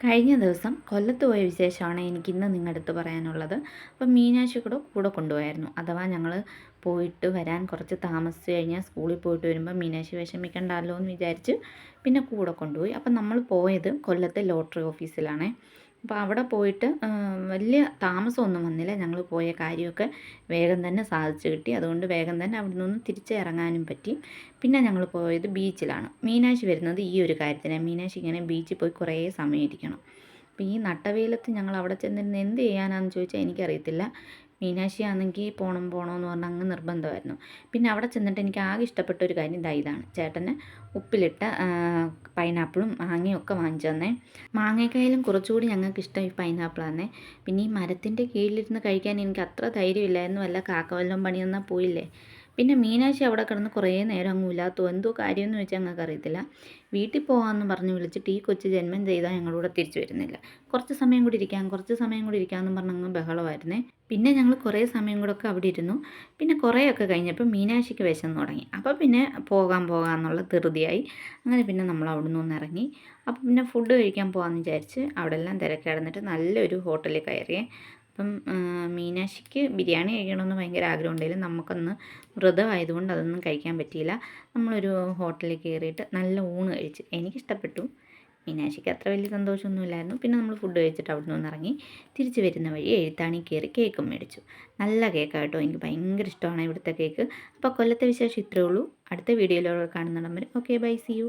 കഴിഞ്ഞ ദിവസം കൊല്ലത്ത് പോയ വിശേഷമാണ് എനിക്കിന്ന് നിങ്ങളുടെ അടുത്ത് പറയാനുള്ളത്. അപ്പം മീനാക്ഷി കൂടെ കൂടെ കൊണ്ടുപോയായിരുന്നു. അഥവാ ഞങ്ങൾ പോയിട്ട് വരാൻ കുറച്ച് താമസിച്ച് കഴിഞ്ഞാൽ സ്കൂളിൽ പോയിട്ട് വരുമ്പോൾ മീനാക്ഷി വിഷമിക്കണ്ടല്ലോ എന്ന് വിചാരിച്ച് പിന്നെ കൂടെ കൊണ്ടുപോയി. അപ്പം നമ്മൾ പോയത് കൊല്ലത്തെ ലോട്ടറി ഓഫീസിലാണേ. അപ്പോൾ അവിടെ പോയിട്ട് വലിയ താമസമൊന്നും വന്നില്ല. ഞങ്ങൾ പോയ കാര്യമൊക്കെ വേഗം തന്നെ സാധിച്ചു കിട്ടി. അതുകൊണ്ട് വേഗം തന്നെ അവിടെ നിന്ന് തിരിച്ചിറങ്ങാനും പറ്റി. പിന്നെ ഞങ്ങൾ പോയത് ബീച്ചിലാണ്. മീനാശി വരുന്നത് ഈ ഒരു കാര്യത്തിനാണ് മീനാശി ഇങ്ങനെ ബീച്ചിൽ പോയി കുറേ സമയം ഇരിക്കണം. അപ്പോൾ ഈ നട്ടവെയിലത്ത് ഞങ്ങൾ അവിടെ ചെന്നിരുന്ന് എന്ത് ചെയ്യാനാണെന്ന് ചോദിച്ചാൽ എനിക്കറിയത്തില്ല. മീനാക്ഷി ആണെങ്കിൽ പോകണം പോകണമെന്ന് പറഞ്ഞാൽ അങ്ങ് നിർബന്ധമായിരുന്നു. പിന്നെ അവിടെ ചെന്നിട്ട് എനിക്ക് ആകെ ഇഷ്ടപ്പെട്ട ഒരു കാര്യം ഇതാ ഇതാണ്. ചേട്ടന് ഉപ്പിലിട്ട പൈനാപ്പിളും മാങ്ങയും ഒക്കെ വാങ്ങിച്ചു തന്നേ. മാങ്ങയ്ക്കായാലും കുറച്ചുകൂടി ഞങ്ങൾക്ക് ഇഷ്ടം ഈ പൈനാപ്പിളാന്നേ. പിന്നെ ഈ മരത്തിന്റെ കീഴിലിരുന്ന് കഴിക്കാൻ എനിക്ക് അത്ര ധൈര്യമില്ലായിരുന്നു. വല്ല കാക്കവല്ലം പണിയെന്നാൽ പോയില്ലേ? പിന്നെ മീനാക്ഷി അവിടെ കിടന്ന് കുറേ നേരം അങ്ങ് ഇല്ലാത്തോ എന്തോ കാര്യമെന്ന് വെച്ചാൽ ഞങ്ങൾക്ക് അറിയത്തില്ല. വീട്ടിൽ പോകാമെന്ന് പറഞ്ഞ് വിളിച്ചിട്ട് ഈ കൊച്ചു ജന്മം ചെയ്താൽ ഞങ്ങളൂടെ തിരിച്ചു വരുന്നില്ല. കുറച്ച് സമയം കൂടി ഇരിക്കാം കുറച്ച് സമയം കൂടി ഇരിക്കാമെന്ന് പറഞ്ഞ് അങ്ങ് ബഹളമായിരുന്നേ. പിന്നെ ഞങ്ങൾ കുറേ സമയം കൂടെ ഒക്കെ അവിടെ ഇരുന്നു. പിന്നെ കുറേയൊക്കെ കഴിഞ്ഞപ്പോൾ മീനാക്ഷിക്ക് വിശന്ന് തുടങ്ങി. അപ്പോൾ പിന്നെ പോകാൻ പോകാം എന്നുള്ള ധൃതിയായി. അങ്ങനെ പിന്നെ നമ്മൾ അവിടെ നിന്ന് ഇറങ്ങി. അപ്പോൾ പിന്നെ ഫുഡ് കഴിക്കാൻ പോകാമെന്ന് വിചാരിച്ച് അവിടെ എല്ലാം തിരക്കിടന്നിട്ട് നല്ലൊരു ഹോട്ടലിൽ കയറിയേ. അപ്പം മീനാക്ഷിക്ക് ബിരിയാണി കഴിക്കണമെന്ന് ഭയങ്കര ആഗ്രഹം ഉണ്ടെങ്കിലും നമുക്കൊന്ന് വ്രതമായതുകൊണ്ട് അതൊന്നും കഴിക്കാൻ പറ്റിയില്ല. നമ്മളൊരു ഹോട്ടലിൽ കയറിയിട്ട് നല്ല ഊണ് കഴിച്ച് എനിക്കിഷ്ടപ്പെട്ടു. മീനാക്ഷിക്ക് അത്ര വലിയ സന്തോഷമൊന്നുമില്ലായിരുന്നു. പിന്നെ നമ്മൾ ഫുഡ് കഴിച്ചിട്ട് അവിടെ നിന്ന് ഇറങ്ങി തിരിച്ച് വരുന്ന വഴി എഴുത്താണി കയറി കേക്കും മേടിച്ചു. നല്ല കേക്കായിട്ടോ എനിക്ക് ഭയങ്കര ഇഷ്ടമാണ് ഇവിടുത്തെ കേക്ക്. അപ്പോൾ കൊല്ലത്തെ വിശേഷം ഇത്രയേ ഉള്ളൂ. അടുത്ത വീഡിയോയിലൂടെ കാണുന്നിടം വരെ. Okay bye C U